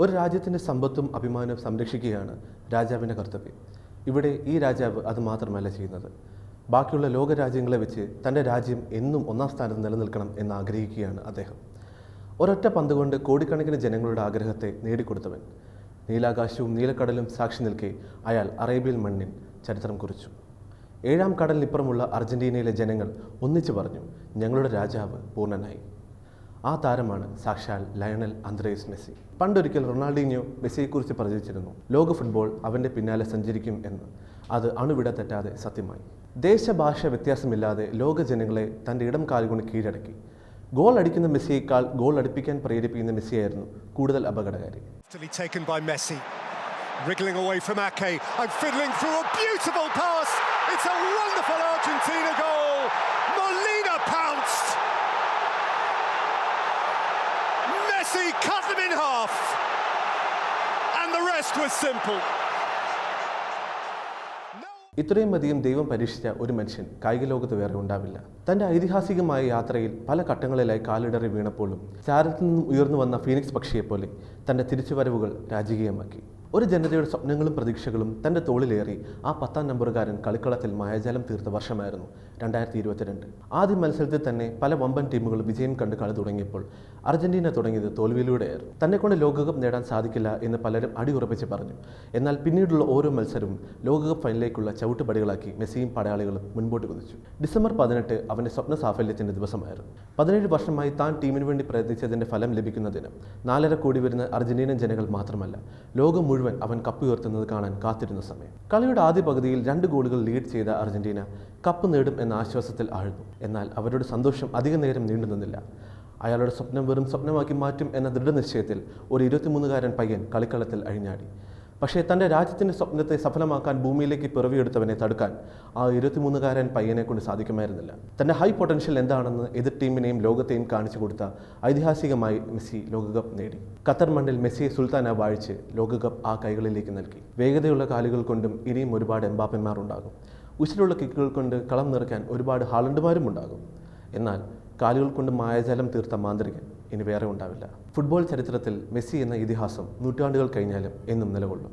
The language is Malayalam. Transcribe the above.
ഒരു രാജ്യത്തിന്റെ സമ്പത്തും അഭിമാനവും സംരക്ഷിക്കുകയാണ് രാജാവിന്റെ കർത്തവ്യം. ഇവിടെ ഈ രാജാവ് അത് മാത്രമല്ല ചെയ്യുന്നത്. ബാക്കിയുള്ള ലോകരാജ്യങ്ങളെ വെച്ച് തന്റെ രാജ്യം എന്നും ഒന്നാം സ്ഥാനത്ത് നിലനിൽക്കണം എന്ന് ആഗ്രഹിക്കുകയാണ് അദ്ദേഹം. ഒരൊറ്റ പന്ത് കൊണ്ട് കോടിക്കണക്കിന് ജനങ്ങളുടെ ആഗ്രഹത്തെ നേടിക്കൊടുത്തവൻ. നീലാകാശവും നീലക്കടലും സാക്ഷി നിൽക്കെ അയാൾ അറേബ്യൻ മണ്ണിൽ ചരിത്രം കുറിച്ചു. ഏഴാം കടലിനിപ്പുറമുള്ള അർജന്റീനയിലെ ജനങ്ങൾ ഒന്നിച്ചു പറഞ്ഞു ഞങ്ങളുടെ രാജാവ് പൂർണനായി. ആ താരമാണ് സാക്ഷാൽ ലയണൽ അന്ത്രേസ് മെസ്സി പണ്ടൊരിക്കൽ റൊണാൾഡീഞ്ഞോ മെസ്സിയെക്കുറിച്ച് പ്രചരിച്ചിരുന്നു ലോക ഫുട്ബോൾ അവന്റെ പിന്നാലെ സഞ്ചരിക്കും എന്ന് അത് അണുവിട തെറ്റാതെ സത്യമായി ദേശഭാഷ വ്യത്യാസമില്ലാതെ ലോക ജനങ്ങളെ തന്റെ ഇടം കാലുകൊണ്ട് കീഴടക്കി ഗോൾ അടിക്കുന്ന മെസ്സിയേക്കാൾ ഗോൾ അടുപ്പിക്കാൻ പ്രേരിപ്പിക്കുന്ന മെസ്സിയായിരുന്നു കൂടുതൽ അപകടകാരി. Wriggling away from Ake and fiddling through a beautiful pass. It's a wonderful Argentina goal. Messi cut them in half. And the rest was simple. ഇത്രയും അധികം ദൈവം പരീക്ഷിച്ച ഒരു മനുഷ്യൻ കായിക ലോകത്ത് വേറെ ഉണ്ടാവില്ല തന്റെ ഐതിഹാസികമായ യാത്രയിൽ പല ഘട്ടങ്ങളിലായി കാലിടറി വീണപ്പോഴും ചാരത്തിൽ നിന്നും ഉയർന്നു വന്ന ഫീനിക്സ് പക്ഷിയെപ്പോലെ തന്റെ തിരിച്ചുവരവുകൾ രാജകീയമാക്കി ഒരു ജനതയുടെ സ്വപ്നങ്ങളും പ്രതീക്ഷകളും തന്റെ തോളിലേറി ആ പത്താം നമ്പറുകാരൻ കളിക്കളത്തിൽ മായാജാലം തീർത്ത വർഷമായിരുന്നു രണ്ടായിരത്തി ഇരുപത്തിരണ്ട് ആദ്യ മത്സരത്തിൽ തന്നെ പല വമ്പൻ ടീമുകൾ വിജയം കണ്ട് കളി തുടങ്ങിയപ്പോൾ അർജന്റീന തുടങ്ങിയത് തോൽവിയിലൂടെയായിരുന്നു. തന്നെ കൊണ്ട് ലോകകപ്പ് നേടാൻ സാധിക്കില്ല എന്ന് പലരും അടിയുറപ്പിച്ച് പറഞ്ഞു. എന്നാൽ പിന്നീടുള്ള ഓരോ മത്സരവും ലോകകപ്പ് ഫൈനലിലേക്കുള്ള ചവിട്ടുപടികളാക്കി മെസ്സിയും പടയാളികളും മുൻപോട്ട് കുതിച്ചു. ഡിസംബർ പതിനെട്ട് അവന്റെ സ്വപ്ന സാഫല്യത്തിന്റെ ദിവസമായിരുന്നു. പതിനേഴ് വർഷമായി താൻ ടീമിന് വേണ്ടി പ്രയത്നിച്ചതിന്റെ ഫലം ലഭിക്കുന്ന ദിനം നാലര കോടി വരുന്ന അർജന്റീനൻ ജനങ്ങൾ മാത്രമല്ല ലോകം മുഴുവൻ അവൻ കപ്പ് ഉയർത്തുന്നത് കാണാൻ കാത്തിരുന്ന സമയം. കളിയുടെ ആദ്യ പകുതിയിൽ രണ്ട് ഗോളുകൾ ലീഡ് ചെയ്ത അർജന്റീന കപ്പ് നേടും എന്ന ആശ്വാസത്തിൽ ആഴ്ന്നു. എന്നാൽ അവരുടെ സന്തോഷം അധിക നേരം നീണ്ടു നിന്നില്ല. അയാളുടെ സ്വപ്നം വെറും സ്വപ്നമാക്കി മാറ്റും എന്ന ദൃഢനിശ്ചയത്തിൽ ഒരു ഇരുപത്തിമൂന്നുകാരൻ പയ്യൻ കളിക്കളത്തിൽ അഴിഞ്ഞാടി. പക്ഷേ തന്റെ രാജ്യത്തിന്റെ സ്വപ്നത്തെ സഫലമാക്കാൻ ഭൂമിയിലേക്ക് പിറവിയെടുത്തവനെ തടുക്കാൻ ആ ഇരുപത്തിമൂന്നുകാരൻ പയ്യനെ കൊണ്ട് സാധിക്കുമായിരുന്നില്ല. തന്റെ ഹൈ പൊട്ടൻഷ്യൽ എന്താണെന്ന് എതിർ ടീമിനെയും ലോകത്തെയും കാണിച്ചു കൊടുത്ത ഐതിഹാസികമായി മെസ്സി ലോകകപ്പ് നേടി. ഖത്തർ മണ്ണിൽ മെസ്സിയെ സുൽത്താന വാഴിച്ച് ലോകകപ്പ് ആ കൈകളിലേക്ക് നൽകി. വേഗതയുള്ള കാലുകൾ കൊണ്ടും ഇനിയും ഒരുപാട് എംബാപ്പന്മാർ ഉണ്ടാകും ഉച്ചിലുള്ള കിക്കുകൾ കൊണ്ട് കളം നിറയ്ക്കാൻ ഒരുപാട് ഹാളണ്ടുമാരും ഉണ്ടാകും എന്നാൽ കാലുകൾ കൊണ്ട് മായജാലം തീർത്ത മാന്ത്രികൻ ഇനി വേറെ ഉണ്ടാവില്ല. ഫുട്ബോൾ ചരിത്രത്തിൽ മെസ്സി എന്ന ഇതിഹാസം നൂറ്റാണ്ടുകൾ കഴിഞ്ഞാലും എന്നും നിലകൊള്ളും.